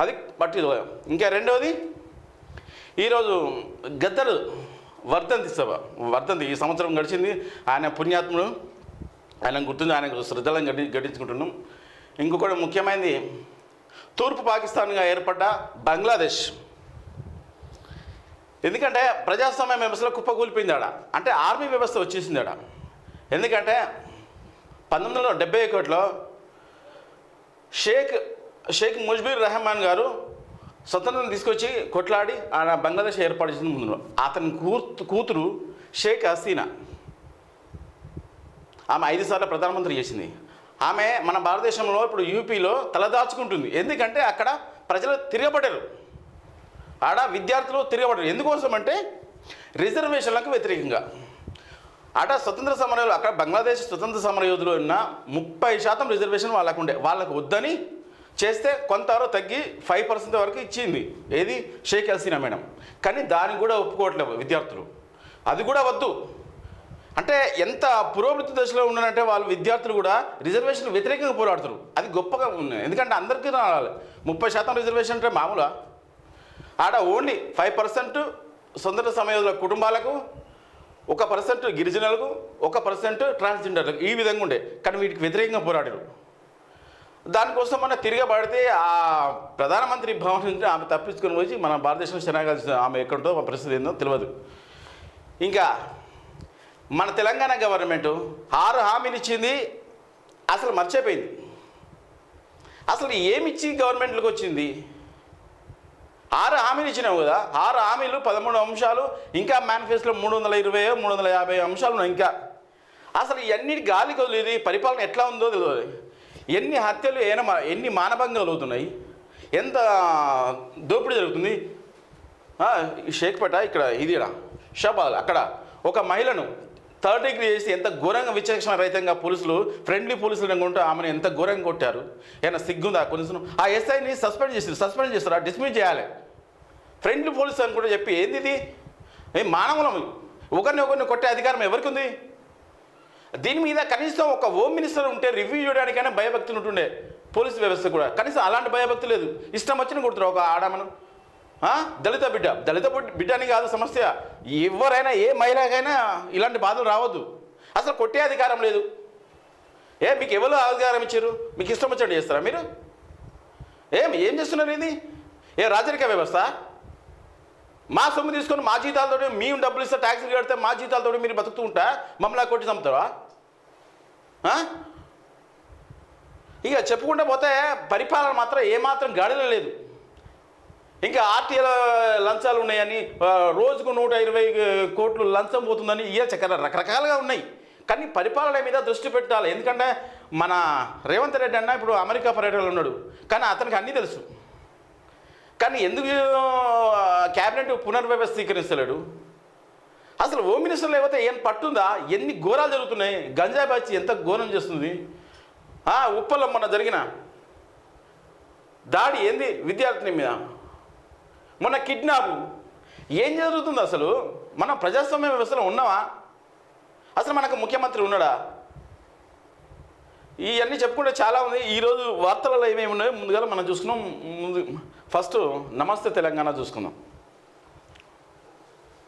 అది పట్టి ఇంకా రెండవది ఈరోజు గద్దరు వర్ధంతి సభ. వర్ధంతి ఈ సంవత్సరం గడిచింది. ఆయన పుణ్యాత్ముడు ఆయన గుర్తుంది ఆయనకు శ్రద్ధలను గడి గడించుకుంటున్నాం. ఇంకొకటి ముఖ్యమైనది తూర్పు పాకిస్తాన్గా ఏర్పడ్డ బంగ్లాదేశ్. ఎందుకంటే ప్రజాస్వామ్య వ్యవస్థలో కుప్పకూలిపోయింది ఆడ. అంటే ఆర్మీ వ్యవస్థ వచ్చేసింది ఆడ. ఎందుకంటే పంతొమ్మిది వందల డెబ్బై ఒకటిలో షేక్ షేక్ ముజ్బీర్ రెహమాన్ గారు స్వతంత్రం తీసుకొచ్చి కొట్లాడి ఆయన బంగ్లాదేశ్ ఏర్పాటు చేసిన ముందు అతని కూతు కూతురు షేక్ హసీనా. ఆమె ఐదు సార్లు ప్రధానమంత్రి చేసింది. ఆమె మన భారతదేశంలో ఇప్పుడు యూపీలో తలదాచుకుంటుంది. ఎందుకంటే అక్కడ ప్రజలు తిరగబడ్డారు. ఆడ విద్యార్థులు తిరగబడ్డారు. ఎందుకోసం అంటే రిజర్వేషన్లకు వ్యతిరేకంగా. అట స్వతంత్ర సమరయోధులు అక్కడ బంగ్లాదేశ్ స్వతంత్ర సమరయోధులు ఉన్న ముప్పై శాతం రిజర్వేషన్ వాళ్ళకు ఉండే. వాళ్ళకు వద్దని చేస్తే కొంతవరకు తగ్గి ఫైవ్ పర్సెంట్ వరకు ఇచ్చింది. ఏది? షేక్ హసీనా మేడం. కానీ దానికి కూడా ఒప్పుకోవట్లేదు విద్యార్థులు. అది కూడా వద్దు. అంటే ఎంత పురోభివృద్ధి దశలో ఉన్నారంటే వాళ్ళు విద్యార్థులు కూడా రిజర్వేషన్ వ్యతిరేకంగా పోరాడుతారు అది గొప్పగా ఉంది. ఎందుకంటే అందరికీ రావాలి. ముప్పై శాతం రిజర్వేషన్ అంటే మామూలా. ఆడ ఓన్లీ ఫైవ్ పర్సెంట్ స్వతంత్ర సమయంలో కుటుంబాలకు ఒక పర్సెంట్ గిరిజనులకు ఒక పర్సెంట్ ట్రాన్స్జెండర్లకు ఈ విధంగా ఉండే. కానీ వీటికి వ్యతిరేకంగా పోరాడారు. దానికోసం మన తిరగబడితే ఆ ప్రధానమంత్రి భవన్ నుంచి ఆమె తప్పించుకొని వచ్చి మన భారతదేశంలో శనాగా ఆమె ఎక్కడుందో ఆ పరిస్థితి ఏందో తెలియదు. ఇంకా మన తెలంగాణ గవర్నమెంట్ ఆరు హామీలు ఇచ్చింది అసలు మర్చిపోయింది. అసలు ఏమిచ్చి గవర్నమెంట్లకు వచ్చింది? ఆరు హామీలు ఇచ్చినావు కదా ఆరు హామీలు పదమూడు అంశాలు ఇంకా మేనిఫెస్టోలో మూడు వందల ఇరవై మూడు వందల యాభై అంశాలు ఉన్నాయి ఇంకా. అసలు ఇవన్నీ గాలికి వదిలేదు పరిపాలన ఎట్లా ఉందో తెలియదు. ఎన్ని హత్యలు ఏన ఎన్ని మానభంగాలు అవుతున్నాయి? ఎంత దోపిడీ జరుగుతుంది? షేక్పేట ఇక్కడ ఇదిడా షబాల్ అక్కడ. ఒక మహిళను థర్డ్ డిగ్రీ చేసి ఎంత ఘోరంగా విచక్షణ రహితంగా పోలీసులు ఫ్రెండ్లీ పోలీసులు ఉంటే ఆమెను ఎంత ఘోరంగా కొట్టారు? ఏమైనా సిగ్గుందా కొన్ని ఆ ఎస్ఐని సస్పెండ్ చేసి సస్పెండ్ చేస్తారా? డిస్మిస్ చేయాలి. ఫ్రెండ్లీ పోలీసు అని కూడా చెప్పి ఏంది ఇది? ఏ మానవులం? ఒకరిని ఒకరిని కొట్టే అధికారం ఎవరికి ఉంది దీని మీద కనీసం ఒక హోమ్ మినిస్టర్ ఉంటే రివ్యూ చేయడానికైనా భయభక్తులు ఉంటుండే. పోలీసు వ్యవస్థ కూడా. కనీసం అలాంటి భయభక్తి లేదు. ఇష్టం వచ్చిన కొడుతారు ఒక ఆడమను. దళిత బిడ్డ. దళిత బిడ్డ బిడ్డ అని కాదు సమస్య. ఎవరైనా ఏ మహిళకైనా ఇలాంటి బాధలు రావద్దు. అసలు కొట్టే అధికారం లేదు. ఏ మీకు ఎవరు అధికారం ఇచ్చారు? మీకు ఇష్టం వచ్చినట్టు చేస్తారా మీరు? ఏం ఏం చేస్తున్నారు ఇది? ఏ రాజరిక వ్యవస్థ? మా సొమ్ము తీసుకొని మా జీతాలతో మేము డబ్బులు ఇస్తే ట్యాక్సీలు కడితే మా జీతాలతో మీరు బతుకుతూ ఉంటా మమ్మల్ని కొట్టి చంపుతావా ఇక చెప్పుకుంటే పోతే పరిపాలన మాత్రం ఏమాత్రం గాడిలో లేదు. ఇంకా ఆర్టీఎల లంచాలు ఉన్నాయని రోజుకు నూట ఇరవై కోట్లు లంచం పోతుందని ఇయ చక్కర రకరకాలుగా ఉన్నాయి. కానీ పరిపాలన మీద దృష్టి పెట్టాలి. ఎందుకంటే మన రేవంత్ రెడ్డి అన్న ఇప్పుడు అమెరికా పర్యటనలో ఉన్నాడు. కానీ అతనికి అన్నీ తెలుసు. కానీ ఎందుకు క్యాబినెట్ పునర్వ్యవస్థీకరిస్తలేడు అసలు హోమ్ మినిస్టర్ లేకపోతే ఏం పట్టుందా? ఎన్ని ఘోరాలు జరుగుతున్నాయి? గంజాయి బాచి ఎంత ఘోరం చేస్తుంది? ఉప్పలం ఉప్పల్లో మొన్న జరిగిన దాడి ఏంది విద్యార్థిని మీద? మొన్న కిడ్నాప్. ఏం జరుగుతుంది అసలు? మనం ప్రజాస్వామ్య వ్యవస్థలో ఉన్నావా అసలు మనకు ముఖ్యమంత్రి ఉన్నాడా? ఇవన్నీ చెప్పుకుంటే చాలా ఉంది. ఈరోజు వార్తలలో ఏమేమి ఉన్నాయో ముందుగా మనం చూసుకున్నాం ముందు ఫస్ట్ నమస్తే తెలంగాణ చూసుకుందాం.